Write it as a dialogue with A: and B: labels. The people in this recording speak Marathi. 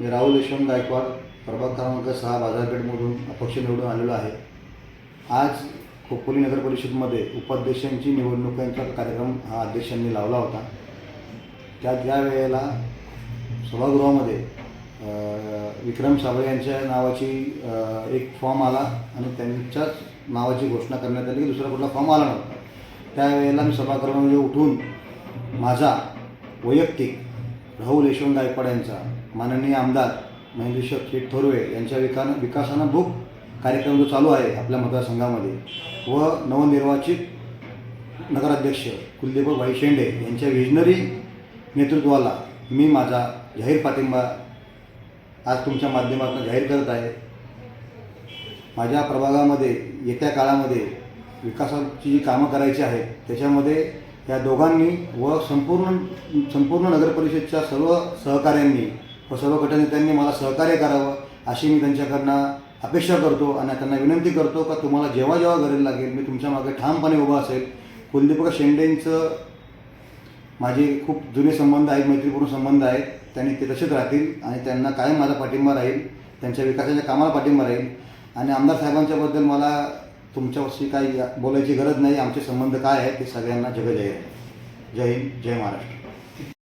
A: मी राहुल यशवंत गायकवाड प्रभाग क्रमांक सहा बाजारपेठमधून अपक्ष निवडून आलेलो आहे. आज खोपोली नगर परिषदमध्ये उपाध्यक्षांची निवडणुकांचा कार्यक्रम हा अध्यक्षांनी लावला होता. त्या त्या वेळेला सभागृहामध्ये विक्रम साबळे यांच्या नावाची एक फॉर्म आला आणि त्यांच्याच नावाची घोषणा करण्यात आली की दुसरा कुठला फॉर्म आला नव्हता. त्यावेळेला मी सभागृहामध्ये उठून माझा वैयक्तिक राहुल यशवंत गायकवाड यांचा माननीय आमदार महेंद्रेश्वर शेठ थोरवे यांच्या विकान विकासानं भूक कार्यक्रम जो चालू आहे आपल्या मतदारसंघामध्ये व नवनिर्वाचित नगराध्यक्ष कुलदीप भाई शेंडे यांच्या विजनरी नेतृत्वाला मी माझा जाहीर पाठिंबा आज तुमच्या माध्यमातून जाहीर करत आहे. माझ्या प्रभागामध्ये येत्या काळामध्ये विकासाची जी कामं करायची आहेत त्याच्यामध्ये या दोघांनी व संपूर्ण संपूर्ण नगरपरिषदच्या सर्व सहकाऱ्यांनी व सर्व गटनेत्यांनी मला सहकार्य करावं अशी मी त्यांच्याकडनं अपेक्षा करतो आणि त्यांना विनंती करतो का तुम्हाला जेव्हा जेव्हा गरज लागेल मी तुमच्या मागे ठामपणे उभा असेल. कुलदीपक शेंडेंचं माझे खूप जुने संबंध आहेत मैत्रीपूर्ण संबंध आहेत. त्यांनी ते तसेच राहतील आणि त्यांना कायम माझा पाठिंबा राहील त्यांच्या विकासाच्या कामाला पाठिंबा राहील. आणि आमदार साहेबांच्याबद्दल मला तुमच्याशी काही बोलायची गरज नाही आमचे संबंध काय आहेत ते सगळ्यांना जगजाहीर आहे जय हिंद जय महाराष्ट्र.